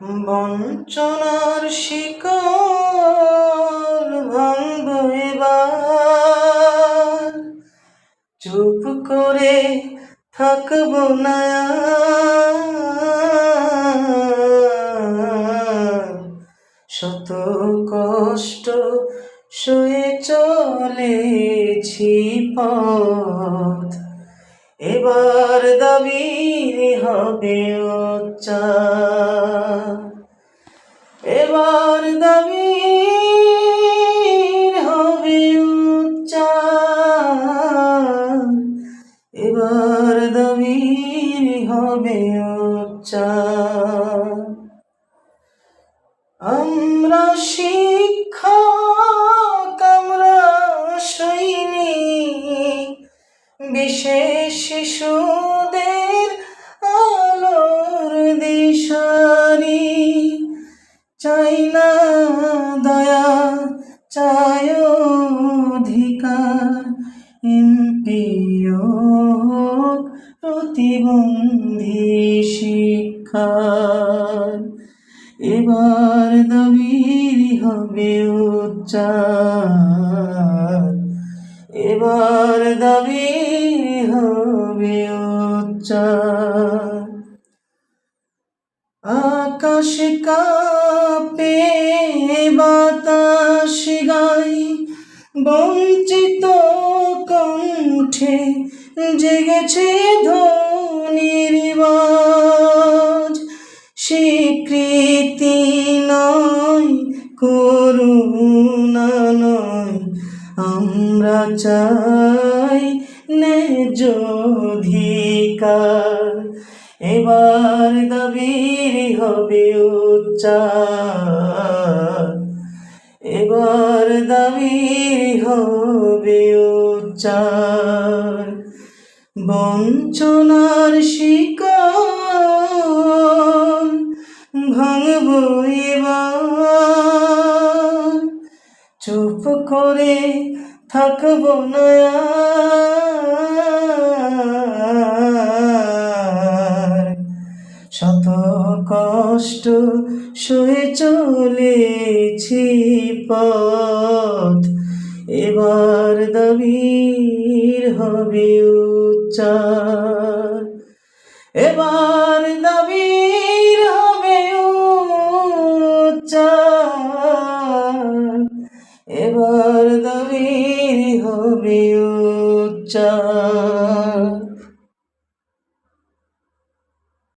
বঞ্চনার শিকল ভাঙব এবার। চুপ করে থাকব না। শত কষ্ট সয়ে চলেছি পথ। এবার দাবি হবে উচ্চার এবার দাবি হবে আমরা শিক্ষক, আমরা সৈনিক, বিশেষ শিশুদের আলোর দিশারি। চাই না দয়া, চাই অধিকার এমপিও প্রতিবন্ধী শিক্ষার। এবার দাবির হবে উচ্চার। এবার দাবি হবে উচ্চার। আকাশ কাপে, বাতাস গাই বঞ্চিত কণ্ঠে জেগেছে ধ্বনির বাজ। স্বীকৃতি নয়, করুণা নয়। আমরা চাই ন্যায্য অধিকার। এবার দাবির হবে উচ্চার। এবার দাবির হবে উচ্চার। বঞ্চনার শিকল ভাঙব এবার চুপ করে থাকব না। শত কষ্ট সয়ে চলেছি পথ এবার দাবির হবে উচ্চার। এবার দাবির হবে উচ্চার। এবার দাবির হবে উচ্চার।